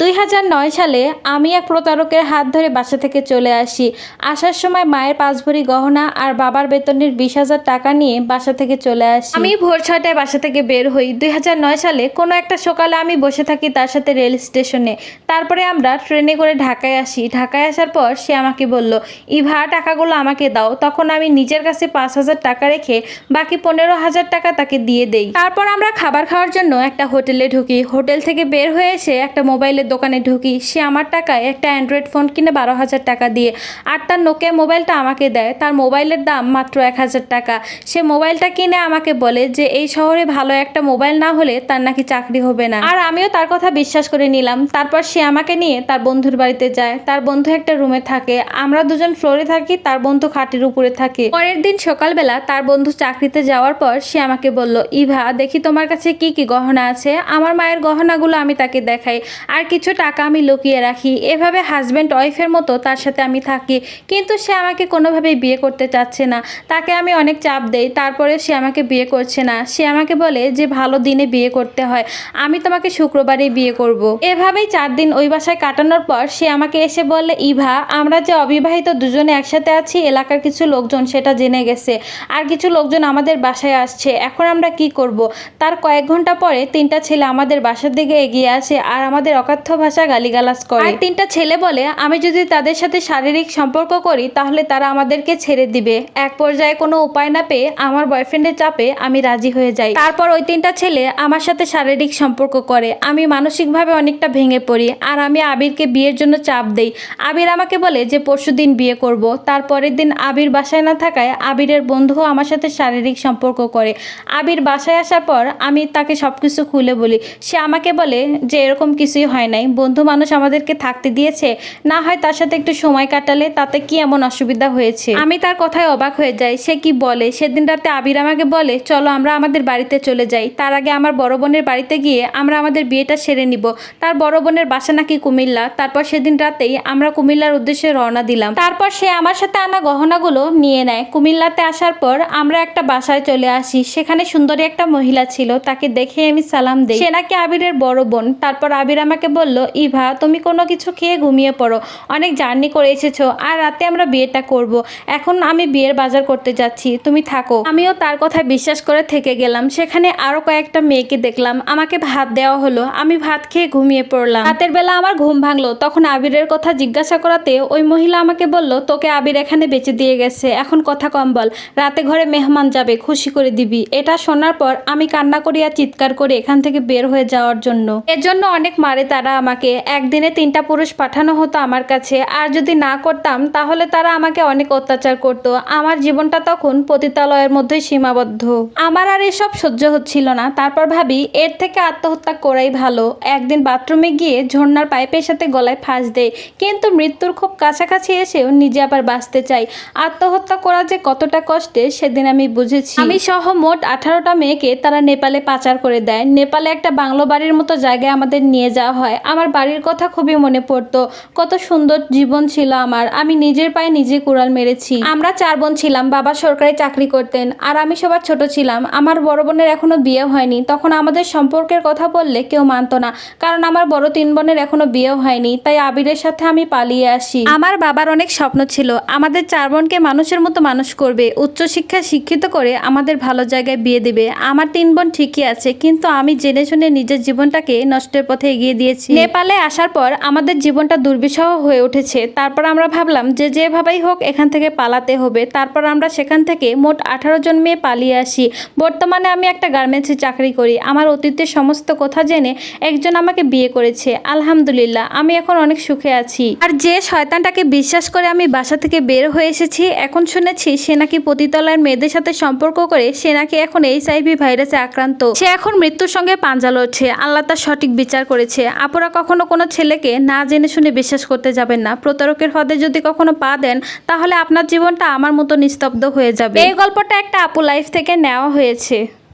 দুই হাজার নয় সালে আমি এক প্রতারকের হাত ধরে বাসা থেকে চলে আসি। আসার সময় মায়ের পাঁচ ভরি গহনা আর বাবার বেতনের বিশ হাজার টাকা নিয়ে বাসা থেকে চলে আসি। আমি ভোর ছয়টায় বাসা থেকে বের হই। দুই নয় সালে কোনো একটা সকালে আমি বসে থাকি তার সাথে রেল স্টেশনে। তারপরে আমরা ট্রেনে করে ঢাকায় আসি। ঢাকায় আসার পর সে আমাকে বলল, ইভা, টাকাগুলো আমাকে দাও। তখন আমি নিজের কাছে পাঁচ হাজার টাকা রেখে বাকি পনেরো হাজার টাকা তাকে দিয়ে দেই। তারপর আমরা খাবার খাওয়ার জন্য একটা হোটেলে ঢুকি। হোটেল থেকে বের হয়ে এসে একটা মোবাইলের দোকানে ঢুকি, সে আমার টাকায় একটা অ্যান্ড্রয়েড ফোন কিনে বারো হাজার টাকা দিয়ে, আর তার নোকিয়া মোবাইলটা আমাকে দেয়, তার মোবাইলের দাম মাত্র এক হাজার টাকা। সে মোবাইলটা কিনে আমাকে বলে যে, এই শহরে ভালো একটা মোবাইল না হলে তার নাকি চাকরি হবে না। আর আমিও তার কথা বিশ্বাস করে নিলাম। তারপর সে আমাকে নিয়ে তার বন্ধুর বাড়িতে যায়। তার বন্ধু একটা রুমে থাকে। আমরা দুজন ফ্লোরে থাকি, তার বন্ধু খাটের উপরে থাকে। পরের দিন সকালবেলা তার বন্ধু চাকরিতে যাওয়ার পর সে আমাকে বলল, ইভা, দেখি তোমার কাছে কি কি গহনা আছে? আমার মায়ের গহনাগুলো আমি তাকে দেখাই। আর কিছু টাকা আমি লুকিয়ে রাখি। এভাবে হাজব্যান্ড ওয়াইফের মতো তার সাথে আমি থাকি। কিন্তু সে আমাকে কোনোভাবেই বিয়ে করতে চাচ্ছে না। তাকে আমি অনেক চাপ দেই, তারপরে সে আমাকে বিয়ে করছে না। সে আমাকে বলে যে, ভালো দিনে বিয়ে করতে হয়। আমি তোমাকে শুক্রবারেই বিয়ে করব। এভাবেই চার দিন ওই বাসায় কাটানোর পর সে আমাকে এসে বললে, ইভা, আমরা যে অবিবাহিত দুজনে একসাথে আছি, এলাকার কিছু লোকজন সেটা জেনে গেছে। আর কিছু লোকজন আমাদের বাসায় আসছে। এখন আমরা কি করব। তার কয়েক ঘণ্টা পরে তিনটা ছেলে আমাদের বাসার দিকে এগিয়ে আসে। আর আমাদের অকাথ্য ভাষা গালিগালাজ করে। আর তিনটা ছেলে বলে, আমি যদি তাদের সাথে শারীরিক সম্পর্ক করি, তাহলে তারা আমাদেরকে ছেড়ে দিবে। এক পর্যায়ে কোনো উপায় না পেয়ে আমার বয়ফ্রেন্ডের চাপে আমি রাজি হয়ে যাই। তারপর ওই তিনটা ছেলে আমার সাথে শারীরিক সম্পর্ক করে। আমি মানসিকভাবে অনেকটা ভেঙে পড়ি আর আমি আবিরকে বিয়ের জন্য চাপ দেই। আবির আমাকে বলে যে, পরশু দিন বিয়ে করব। তারপরের দিন আবির বাসায় না থাকায় আবিরের বন্ধুও আমার সাথে শারীরিক সম্পর্ক করে। আবির বাসায় আসার পর আমি তাকে সব কিছু খুলে বলি। সে আমাকে বলে যে, এরকম কিছুই হয় নাই। বন্ধু মানুষ আমাদেরকে থাকতে দিয়েছে। না হয় তার সাথে একটু সময় কাটালে তাতে কি এমন অসুবিধা হয়েছে? আমি তার কথায় অবাক হয়ে যাই। সে কি বলে? সেদিন রাতে আবির আমাকে বলে, চলো আমরা আমাদের বাড়িতে চলে যাই। তার আগে আমার বড় বোনের বাড়িতে গিয়ে আমরা আমাদের বিয়েটা সেরে নিব। তার বড় বোনের বাসা নাকি কুমিল্লা। তারপর সেদিন রাতেই আমরা কুমিল্লার উদ্দেশ্যে রওনা দিলাম। তারপর সে আমার সাথে আনা গহনাগুলো নিয়ে নেয়। কুমিল্লাতে আসার পর আমরা একটা বাসায় চলে আসি। সেখানে সুন্দরী একটা মহিলা ছিল। তাকে দেখে আমি সালাম দিই। সে নাকি আবিরের বড় বোন। তারপর আবির আমাকে বলল, ইভা, তুমি কোনো কিছু খেয়ে ঘুমিয়ে পড়ো। অনেক জার্নি করে এসেছ, আর রাতে আমরা বিয়েটা করব। এখন আমি বিয়ের বাজার করতে যাচ্ছি, তুমি থাকো। আমিও তার কথায় বিশ্বাস করে থেকে গেলাম। সেখানে আরও কয়েকটা মেয়েকে দেখলাম। আমাকে ভাত দেওয়া হলো। আমি ভাত খেয়ে ঘুমিয়ে পড়লাম। রাতের বেলা আমার ঘুম ভাঙলো। তখন আবিরের কথা জিজ্ঞাসা করাতে ওই মহিলা আমাকে বলল, তোকে আবির এখানে বেঁচে দিয়ে গেছে। এখন কথা কম বল। রাতে ঘরে মেহমান যাবে, খুশি করে দিবি। এটা শোনার পর আমি কান্না করি আর চিৎকার করে এখান থেকে বের হয়ে যাওয়ার জন্য। এর জন্য অনেক মারে তারা। আমাকে একদিনে তিনটা পুরুষ পাঠানো হতো আমার কাছে। আর যদি না করতাম, তাহলে তারা আমাকে অনেক অত্যাচার করত। আমার জীবনটা তখন পতিতালয়ের মধ্যেই সীমাবদ্ধ। আমার আর এসব সহ্য হচ্ছিল না। তারপর ভাবি, এর থেকে আত্মহত্যা করাই ভালো। একদিন বাথরুমে গিয়ে ঝর্নার পাইপের সাথে গলায় ফাঁস দেয়। কিন্তু মৃত্যুর খুব কাছাকাছি এসেও নিজে আবার বাঁচতে চাই আত্মহত্যা করা যে কতটা কষ্টে, সেদিন আমি বুঝেছি। আমি সহ মোট আঠারোটা মেয়েকে তারা নেপালে পাচার করে দেয়। নেপালে একটা বাংলো বাড়ির মতো জায়গায় আমাদের নিয়ে যাওয়া হয়। আমার বাড়ির কথা খুবই মনে পড়তো। কত সুন্দর জীবন ছিল আমার। আমি নিজের পায়ে নিজে কুড়াল মেরেছি। আমরা চার বোন ছিলাম, বাবা সরকারি চাকরি করতেন, আর আমি সবার ছোট ছিলাম। আমার বড় বোনের এখনও বিয়ে হয়নি। তখন আমাদের সম্পর্কের কথা বললে কেউ মানতো না, কারণ আমার বড় তিন বোনের এখনও বিয়ে হয়নি, তাই আবিরের সাথে আমি পালিয়ে আসি। আমার বাবার অনেক স্বপ্ন ছিল, আমাদের চার বোনকে মানুষের মতো মানুষ করবে, উচ্চশিক্ষায় শিক্ষিত করে আমাদের ভালো জায়গায় বিয়ে দিবে। আমার তিন বোন ঠিকই আছে, কিন্তু আমি জেনে শুনে নিজের জীবনটাকে নষ্টের পথে এগিয়ে দিয়েছি। নেপালে আসার পর আমাদের জীবনটা দুর্বিষহ হয়ে উঠেছে। তারপর আমরা ভাবলাম যে যেভাবেই হোক এখান থেকে পালাতে হবে। তারপর আমরা সেখান থেকে মোট আঠারো জন মেয়ে পালিয়ে আসি। বর্তমানে আমি একটা গার্মেন্টসে চাকরি করি। আমার অতীতের সমস্ত কথা জেনে একজন আমাকে বিয়ে করেছে। আলহামদুলিল্লাহ, আমি এখন অনেক সুখে আছি। আর যে শয়তানটাকে বিশ্বাস করে আমি বাসা থেকে বের হয়ে এসেছি, এখন শুনেছি সে নাকি পতিতলার মেয়েদের সাথে সম্পর্ক করে সে নাকি এখন এইচআইভি ভাইরাসে আক্রান্ত। সে এখন মৃত্যুর সঙ্গে পাঞ্জা লড়ছে। আল্লাহ তার সঠিক বিচার করেছে। আপুরা কখনো কোনো ছেলেকে না জেনে শুনে বিশ্বাস করতে যাবেন না। প্রতারকের হদে যদি কখনো পা দেন, তাহলে আপনার জীবনটা আমার মতো নিস্তব্ধ হয়ে যাবে। এই গল্পটা একটা আপু লাইফ থেকে নেওয়া হয়েছে।